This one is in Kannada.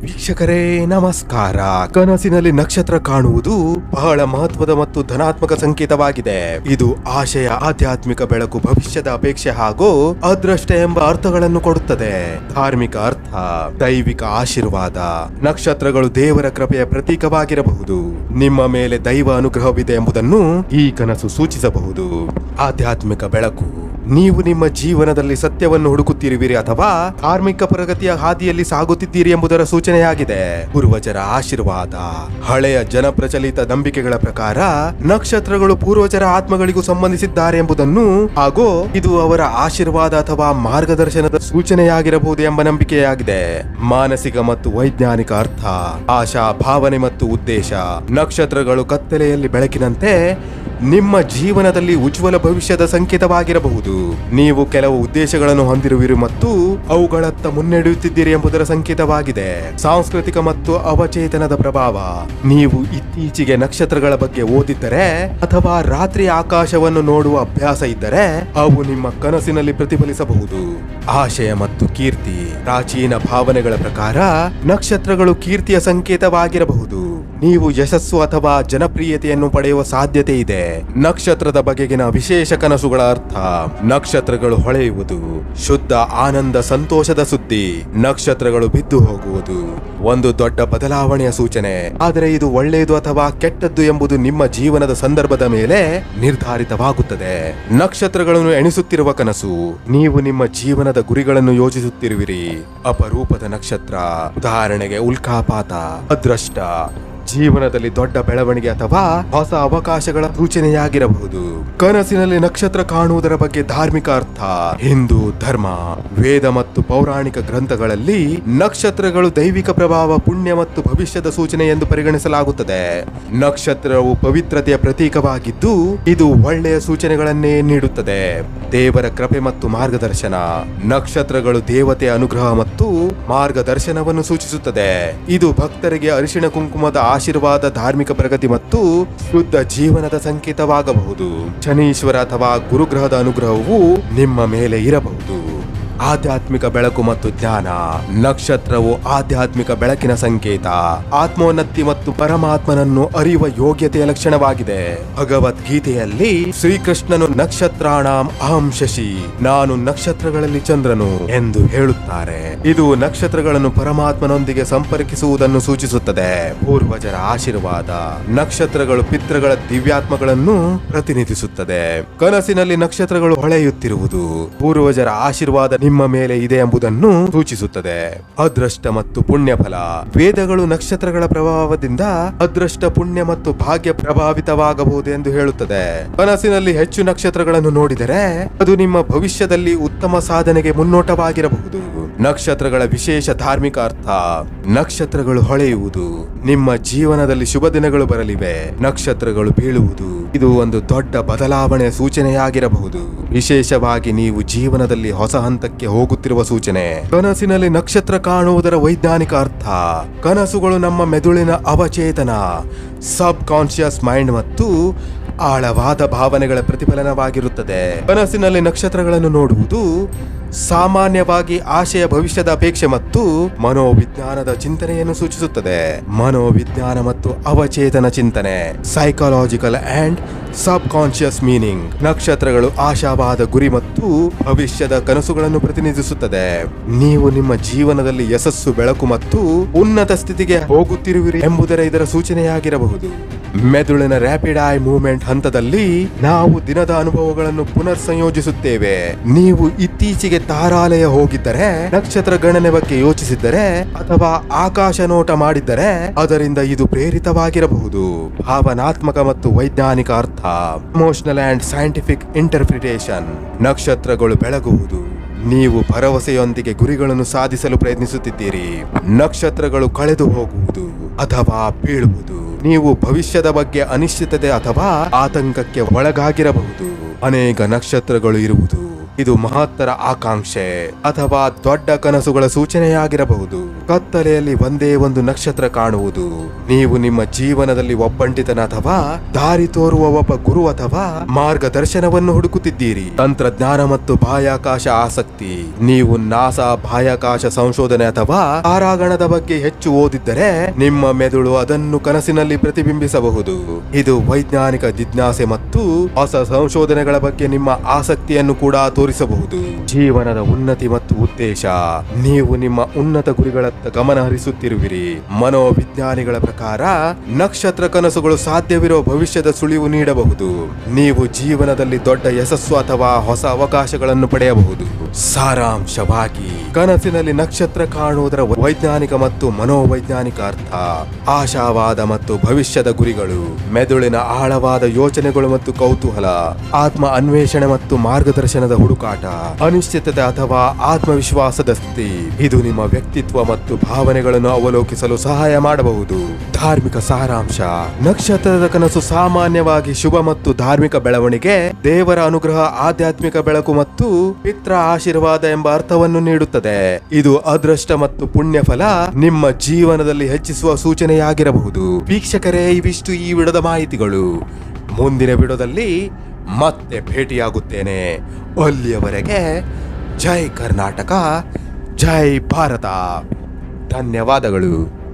ವೀಕ್ಷಕರೇ, ನಮಸ್ಕಾರ. ಕನಸಿನಲ್ಲಿ ನಕ್ಷತ್ರ ಕಾಣುವುದು ಬಹಳ ಮಹತ್ವದ ಮತ್ತು ಧನಾತ್ಮಕ ಸಂಕೇತವಾಗಿದೆ. ಇದು ಆಶಯ ಆಧ್ಯಾತ್ಮಿಕ ಬೆಳಕು ಭವಿಷ್ಯದ ಅಪೇಕ್ಷೆ ಹಾಗೂ ಅದೃಷ್ಟ ಎಂಬ ಅರ್ಥಗಳನ್ನು ಕೊಡುತ್ತದೆ. ಧಾರ್ಮಿಕ ಅರ್ಥ, ದೈವಿಕ ಆಶೀರ್ವಾದ, ನಕ್ಷತ್ರಗಳು ದೇವರ ಕೃಪೆಯ ಪ್ರತೀಕವಾಗಿರಬಹುದು. ನಿಮ್ಮ ಮೇಲೆ ದೈವ ಅನುಗ್ರಹವಿದೆ ಎಂಬುದನ್ನು ಈ ಕನಸು ಸೂಚಿಸಬಹುದು. ಆಧ್ಯಾತ್ಮಿಕ ಬೆಳಕು. ನೀವು ನಿಮ್ಮ ಜೀವನದಲ್ಲಿ ಸತ್ಯವನ್ನು ಹುಡುಕುತ್ತಿರುವಿರಿ ಅಥವಾ ಧಾರ್ಮಿಕ ಪ್ರಗತಿಯ ಹಾದಿಯಲ್ಲಿ ಸಾಗುತ್ತಿದ್ದೀರಿ ಎಂಬುದರ ಸೂಚನೆಯಾಗಿದೆ. ಪೂರ್ವಜರ ಆಶೀರ್ವಾದ. ಹಳೆಯ ಜನಪ್ರಚಲಿತ ನಂಬಿಕೆಗಳ ಪ್ರಕಾರ ನಕ್ಷತ್ರಗಳು ಪೂರ್ವಜರ ಆತ್ಮಗಳಿಗೂ ಸಂಬಂಧಿಸಿದ್ದಾರೆ ಎಂಬುದನ್ನು ಹಾಗೂ ಇದು ಅವರ ಆಶೀರ್ವಾದ ಅಥವಾ ಮಾರ್ಗದರ್ಶನದ ಸೂಚನೆಯಾಗಿರಬಹುದು ಎಂಬ ನಂಬಿಕೆಯಾಗಿದೆ. ಮಾನಸಿಕ ಮತ್ತು ವೈಜ್ಞಾನಿಕ ಅರ್ಥ, ಆಶಾ, ಭಾವನೆ ಮತ್ತು ಉದ್ದೇಶ ನಕ್ಷತ್ರಗಳು ಕತ್ತಲೆಯಲ್ಲಿ ಬೆಳಕಿನಂತೆ ನಿಮ್ಮ ಜೀವನದಲ್ಲಿ ಉಜ್ವಲ ಭವಿಷ್ಯದ ಸಂಕೇತವಾಗಿರಬಹುದು. ನೀವು ಕೆಲವು ಉದ್ದೇಶಗಳನ್ನು ಹೊಂದಿರುವಿರಿ ಮತ್ತು ಅವುಗಳತ್ತ ಮುನ್ನಡೆಯುತ್ತಿದ್ದೀರಿ ಎಂಬುದರ ಸಂಕೇತವಾಗಿದೆ. ಸಾಂಸ್ಕೃತಿಕ ಮತ್ತು ಅವಚೇತನದ ಪ್ರಭಾವ. ನೀವು ಇತ್ತೀಚೆಗೆ ನಕ್ಷತ್ರಗಳ ಬಗ್ಗೆ ಓದಿದ್ದರೆ ಅಥವಾ ರಾತ್ರಿ ಆಕಾಶವನ್ನು ನೋಡುವ ಅಭ್ಯಾಸ ಇದ್ದರೆ ಅವು ನಿಮ್ಮ ಕನಸಿನಲ್ಲಿ ಪ್ರತಿಫಲಿಸಬಹುದು. ಆಶಯ ಮತ್ತು ಕೀರ್ತಿ. ಪ್ರಾಚೀನ ಭಾವನೆಗಳ ಪ್ರಕಾರ ನಕ್ಷತ್ರಗಳು ಕೀರ್ತಿಯ ಸಂಕೇತವಾಗಿರಬಹುದು. ನೀವು ಯಶಸ್ಸು ಅಥವಾ ಜನಪ್ರಿಯತೆಯನ್ನು ಪಡೆಯುವ ಸಾಧ್ಯತೆ ಇದೆ. ನಕ್ಷತ್ರದ ಬಗೆಗಿನ ವಿಶೇಷ ಕನಸುಗಳ ಅರ್ಥ. ನಕ್ಷತ್ರಗಳು ಹೊಳೆಯುವುದು, ಶುದ್ಧ ಆನಂದ ಸಂತೋಷದ ಸುದ್ದಿ. ನಕ್ಷತ್ರಗಳು ಬಿದ್ದು ಹೋಗುವುದು, ಒಂದು ದೊಡ್ಡ ಬದಲಾವಣೆಯ ಸೂಚನೆ. ಆದರೆ ಇದು ಒಳ್ಳೆಯದು ಅಥವಾ ಕೆಟ್ಟದ್ದು ಎಂಬುದು ನಿಮ್ಮ ಜೀವನದ ಸಂದರ್ಭದ ಮೇಲೆ ನಿರ್ಧಾರಿತವಾಗುತ್ತದೆ. ನಕ್ಷತ್ರಗಳನ್ನು ಎಣಿಸುತ್ತಿರುವ ಕನಸು, ನೀವು ನಿಮ್ಮ ಜೀವನದ ಗುರಿಗಳನ್ನು ಯೋಜಿಸುತ್ತಿರುವಿರಿ. ಅಪರೂಪದ ನಕ್ಷತ್ರ, ಉದಾಹರಣೆಗೆ ಉಲ್ಕಾಪಾತ, ಅದೃಷ್ಟ ಜೀವನದಲ್ಲಿ ದೊಡ್ಡ ಬೆಳವಣಿಗೆ ಅಥವಾ ಹೊಸ ಅವಕಾಶಗಳ ಸೂಚನೆಯಾಗಿರಬಹುದು. ಕನಸಿನಲ್ಲಿ ನಕ್ಷತ್ರ ಕಾಣುವುದರ ಬಗ್ಗೆ ಧಾರ್ಮಿಕ ಅರ್ಥ. ಹಿಂದೂ ಧರ್ಮ, ವೇದ ಮತ್ತು ಪೌರಾಣಿಕ ಗ್ರಂಥಗಳಲ್ಲಿ ನಕ್ಷತ್ರಗಳು ದೈವಿಕ ಪ್ರಭಾವ, ಪುಣ್ಯ ಮತ್ತು ಭವಿಷ್ಯದ ಸೂಚನೆ ಎಂದು ಪರಿಗಣಿಸಲಾಗುತ್ತದೆ. ನಕ್ಷತ್ರವು ಪವಿತ್ರತೆಯ ಪ್ರತೀಕವಾಗಿದ್ದು, ಇದು ಒಳ್ಳೆಯ ಸೂಚನೆಗಳನ್ನೇ ನೀಡುತ್ತದೆ. ದೇವರ ಕೃಪೆ ಮತ್ತು ಮಾರ್ಗದರ್ಶನ. ನಕ್ಷತ್ರಗಳು ದೇವತೆಯ ಅನುಗ್ರಹ ಮತ್ತು ಮಾರ್ಗದರ್ಶನವನ್ನು ಸೂಚಿಸುತ್ತದೆ. ಇದು ಭಕ್ತರಿಗೆ ಅರಿಶಿಣ ಕುಂಕುಮದ ಆಶೀರ್ವಾದ ಧಾರ್ಮಿಕ ಪ್ರಗತಿ ಮತ್ತು ಶುದ್ಧ ಜೀವನದ ಸಂಕೇತವಾಗಬಹುದು. ಶನೀಶ್ವರ ಅಥವಾ ಗುರುಗ್ರಹದ ಅನುಗ್ರಹವು ನಿಮ್ಮ ಮೇಲೆ ಇರಬಹುದು. ಆಧ್ಯಾತ್ಮಿಕ ಬೆಳಕು ಮತ್ತು ಜ್ಞಾನ, ನಕ್ಷತ್ರವು ಆಧ್ಯಾತ್ಮಿಕ ಬೆಳಕಿನ ಸಂಕೇತ, ಆತ್ಮೋನ್ನತಿ ಮತ್ತು ಪರಮಾತ್ಮನನ್ನು ಅರಿಯುವ ಯೋಗ್ಯತೆಯ ಲಕ್ಷಣವಾಗಿದೆ. ಭಗವದ್ಗೀತೆಯಲ್ಲಿ ಶ್ರೀಕೃಷ್ಣನು ನಕ್ಷತ್ರಾಣಾಂ ಅಹಂ ಶಶಿ, ನಾನು ನಕ್ಷತ್ರಗಳಲ್ಲಿ ಚಂದ್ರನು ಎಂದು ಹೇಳುತ್ತಾರೆ. ಇದು ನಕ್ಷತ್ರಗಳನ್ನು ಪರಮಾತ್ಮನೊಂದಿಗೆ ಸಂಪರ್ಕಿಸುವುದನ್ನು ಸೂಚಿಸುತ್ತದೆ. ಪೂರ್ವಜರ ಆಶೀರ್ವಾದ ನಕ್ಷತ್ರಗಳು ಪಿತೃಗಳ ದಿವ್ಯಾತ್ಮಗಳನ್ನು ಪ್ರತಿನಿಧಿಸುತ್ತದೆ. ಕನಸಿನಲ್ಲಿ ನಕ್ಷತ್ರಗಳು ಹೊಳೆಯುತ್ತಿರುವುದು ಪೂರ್ವಜರ ಆಶೀರ್ವಾದ ನಿಮ್ಮ ಮೇಲೆ ಇದೆ ಎಂಬುದನ್ನು ಸೂಚಿಸುತ್ತದೆ. ಅದೃಷ್ಟ ಮತ್ತು ಪುಣ್ಯ ಫಲ ವೇದಗಳು ನಕ್ಷತ್ರಗಳ ಪ್ರಭಾವದಿಂದ ಅದೃಷ್ಟ, ಪುಣ್ಯ ಮತ್ತು ಭಾಗ್ಯ ಪ್ರಭಾವಿತವಾಗಬಹುದು ಎಂದು ಹೇಳುತ್ತದೆ. ಕನಸಿನಲ್ಲಿ ಹೆಚ್ಚು ನಕ್ಷತ್ರಗಳನ್ನು ನೋಡಿದರೆ ಅದು ನಿಮ್ಮ ಭವಿಷ್ಯದಲ್ಲಿ ಉತ್ತಮ ಸಾಧನೆಗೆ ಮುನ್ನೋಟವಾಗಿರಬಹುದು. ನಕ್ಷತ್ರಗಳ ವಿಶೇಷ ಧಾರ್ಮಿಕ ಅರ್ಥ. ನಕ್ಷತ್ರಗಳು ಹೊಳೆಯುವುದು. ನಿಮ್ಮ ಜೀವನದಲ್ಲಿ ಶುಭ ದಿನಗಳು ಬರಲಿವೆ. ನಕ್ಷತ್ರಗಳು ಬೀಳುವುದು. ಇದು ಒಂದು ದೊಡ್ಡ ಬದಲಾವಣೆಯ ಸೂಚನೆಯಾಗಿರಬಹುದು. ವಿಶೇಷವಾಗಿ ನೀವು ಜೀವನದಲ್ಲಿ ಹೊಸ ಹಂತಕ್ಕೆ ಹೋಗುತ್ತಿರುವ ಸೂಚನೆ. ಕನಸಿನಲ್ಲಿ ನಕ್ಷತ್ರ ಕಾಣುವುದರ ವೈಜ್ಞಾನಿಕ ಅರ್ಥ. ಕನಸುಗಳು ನಮ್ಮ ಮೆದುಳಿನ ಅವಚೇತನ ಸಬ್ ಕಾನ್ಶಿಯಸ್ ಮೈಂಡ್ ಮತ್ತು ಆಳವಾದ ಭಾವನೆಗಳ ಪ್ರತಿಫಲನವಾಗಿರುತ್ತದೆ. ಕನಸಿನಲ್ಲಿ ನಕ್ಷತ್ರಗಳನ್ನು ನೋಡುವುದು ಸಾಮಾನ್ಯವಾಗಿ ಆಶಯ ಭವಿಷ್ಯದ ಅಪೇಕ್ಷೆ ಮತ್ತು ಮನೋವಿಜ್ಞಾನದ ಚಿಂತನೆಯನ್ನು ಸೂಚಿಸುತ್ತದೆ. ಮನೋವಿಜ್ಞಾನ ಮತ್ತು ಅವಚೇತನ ಚಿಂತನೆ psychological and subconscious meaning ನಕ್ಷತ್ರಗಳು ಆಶಾವಾದ ಗುರಿ ಮತ್ತು ಭವಿಷ್ಯದ ಕನಸುಗಳನ್ನು ಪ್ರತಿನಿಧಿಸುತ್ತದೆ. ನೀವು ನಿಮ್ಮ ಜೀವನದಲ್ಲಿ ಯಶಸ್ಸು, ಬೆಳಕು ಮತ್ತು ಉನ್ನತ ಸ್ಥಿತಿಗೆ ಹೋಗುತ್ತಿರುವಿರಿ ಎಂಬುದರ ಇದರ ಸೂಚನೆಯಾಗಿರಬಹುದು. ಮೆದುಳಿನ ರ್ಯಾಪಿಡ್ ಐ ಮೂವ್ಮೆಂಟ್ ಹಂತದಲ್ಲಿ ನಾವು ದಿನದ ಅನುಭವಗಳನ್ನು ಪುನರ್ ಸಂಯೋಜಿಸುತ್ತೇವೆ ನೀವು ಇತ್ತೀಚೆಗೆ ತಾರಾಲಯ ಹೋಗಿದ್ದರೆ, ನಕ್ಷತ್ರ ಗಣನೆ ಬಗ್ಗೆ ಯೋಚಿಸಿದ್ದರೆ, ಅಥವಾ ಆಕಾಶ ನೋಟ ಮಾಡಿದ್ದರೆ, ಅದರಿಂದ ಇದು ಪ್ರೇರಿತವಾಗಿರಬಹುದು. ಭಾವನಾತ್ಮಕ ಮತ್ತು ವೈಜ್ಞಾನಿಕ ಅರ್ಥ. ಇಮೋಷನಲ್ ಅಂಡ್ ಸೈಂಟಿಫಿಕ್ ಇಂಟರ್ಪ್ರಿಟೇಷನ್ ನಕ್ಷತ್ರಗಳು ಬೆಳಗುವುದು. ನೀವು ಭರವಸೆಯೊಂದಿಗೆ ಗುರಿಗಳನ್ನು ಸಾಧಿಸಲು ಪ್ರಯತ್ನಿಸುತ್ತಿದ್ದೀರಿ. ನಕ್ಷತ್ರಗಳು ಕಳೆದು ಹೋಗುವುದು ಅಥವಾ ಬೀಳುವುದು. ನೀವು ಭವಿಷ್ಯದ ಬಗ್ಗೆ ಅನಿಶ್ಚಿತತೆ ಅಥವಾ ಆತಂಕಕ್ಕೆ ಒಳಗಾಗಿರಬಹುದು. ಅನೇಕ ನಕ್ಷತ್ರಗಳು ಇರುವುದು. ಇದು ಮಹತ್ತರ ಆಕಾಂಕ್ಷೆ ಅಥವಾ ದೊಡ್ಡ ಕನಸುಗಳ ಸೂಚನೆಯಾಗಿರಬಹುದು. ಕತ್ತಲೆಯಲ್ಲಿ ಒಂದೇ ಒಂದು ನಕ್ಷತ್ರ ಕಾಣುವುದು. ನೀವು ನಿಮ್ಮ ಜೀವನದಲ್ಲಿ ಒಬ್ಬಂಟಿತನ ಅಥವಾ ದಾರಿ ತೋರುವ ಒಬ್ಬ ಗುರು ಅಥವಾ ಮಾರ್ಗದರ್ಶನವನ್ನು ಹುಡುಕುತ್ತಿದ್ದೀರಿ. ತಂತ್ರಜ್ಞಾನ ಮತ್ತು ಬಾಹ್ಯಾಕಾಶ ಆಸಕ್ತಿ. ನೀವು ನಾಸಾ ಬಾಹ್ಯಾಕಾಶ ಸಂಶೋಧನೆ ಅಥವಾ ಆರಾಗಣದ ಬಗ್ಗೆ ಹೆಚ್ಚು ಓದಿದ್ದರೆ ನಿಮ್ಮ ಮೆದುಳು ಅದನ್ನು ಕನಸಿನಲ್ಲಿ ಪ್ರತಿಬಿಂಬಿಸಬಹುದು. ಇದು ವೈಜ್ಞಾನಿಕ ಜಿಜ್ಞಾಸೆ ಮತ್ತು ಹೊಸ ಸಂಶೋಧನೆಗಳ ಬಗ್ಗೆ ನಿಮ್ಮ ಆಸಕ್ತಿಯನ್ನು ಕೂಡ ತೋರಿಸಬಹುದು. ಜೀವನದ ಉನ್ನತಿ ಮತ್ತು ಉದ್ದೇಶ, ನೀವು ನಿಮ್ಮ ಉನ್ನತ ಗುರಿಗಳತ್ತ ಗಮನ ಹರಿಸುತ್ತಿರುವಿರಿ. ಮನೋವಿಜ್ಞಾನಿಗಳ ಪ್ರಕಾರ, ನಕ್ಷತ್ರ ಕನಸುಗಳು ಸಾಧ್ಯವಿರುವ ಭವಿಷ್ಯದ ಸುಳಿವು ನೀಡಬಹುದು. ನೀವು ಜೀವನದಲ್ಲಿ ದೊಡ್ಡ ಯಶಸ್ಸು ಅಥವಾ ಹೊಸ ಅವಕಾಶಗಳನ್ನು ಪಡೆಯಬಹುದು. ಸಾರಾಂಶವಾಗಿ ಕನಸಿನಲ್ಲಿ ನಕ್ಷತ್ರ ಕಾಣುವುದರ ವೈಜ್ಞಾನಿಕ ಮತ್ತು ಮನೋವೈಜ್ಞಾನಿಕ ಅರ್ಥ, ಆಶಾವಾದ ಮತ್ತು ಭವಿಷ್ಯದ ಗುರಿಗಳು, ಮೆದುಳಿನ ಆಳವಾದ ಯೋಚನೆಗಳು ಮತ್ತು ಕೌತೂಹಲ, ಆತ್ಮ ಅನ್ವೇಷಣೆ ಮತ್ತು ಮಾರ್ಗದರ್ಶನದ ಹುಡುಕಾಟ, ಅನಿಶ್ಚಿತತೆ ಅಥವಾ ಆತ್ಮವಿಶ್ವಾಸದ ಸ್ಥಿತಿ. ಇದು ನಿಮ್ಮ ವ್ಯಕ್ತಿತ್ವ ಮತ್ತು ಭಾವನೆಗಳನ್ನು ಅವಲೋಕಿಸಲು ಸಹಾಯ ಮಾಡಬಹುದು. ಧಾರ್ಮಿಕ ಸಾರಾಂಶ. ನಕ್ಷತ್ರದ ಕನಸು ಸಾಮಾನ್ಯವಾಗಿ ಶುಭ ಮತ್ತು ಧಾರ್ಮಿಕ ಬೆಳವಣಿಗೆ, ದೇವರ ಅನುಗ್ರಹ, ಆಧ್ಯಾತ್ಮಿಕ ಬೆಳಕು ಮತ್ತು ಪಿತ್ರ ಆಶೀರ್ವಾದ ಎಂಬ ಅರ್ಥವನ್ನು ನೀಡುತ್ತದೆ. ಇದು ಅದೃಷ್ಟ ಮತ್ತು ಪುಣ್ಯ ಫಲ ನಿಮ್ಮ ಜೀವನದಲ್ಲಿ ಹೆಚ್ಚಿಸುವ ಸೂಚನೆಯಾಗಿರಬಹುದು. ವೀಕ್ಷಕರೇ, ಇವಿಷ್ಟು ಈ ವಿಡದ ಮಾಹಿತಿಗಳು. ಮುಂದಿನ ವಿಡೋದಲ್ಲಿ ಮತ್ತೆ ಭೇಟಿಯಾಗುತ್ತೇನೆ. ಅಲ್ಲಿಯವರೆಗೆ ಜೈ ಕರ್ನಾಟಕ, ಜೈ ಭಾರತ. ಧನ್ಯವಾದಗಳು.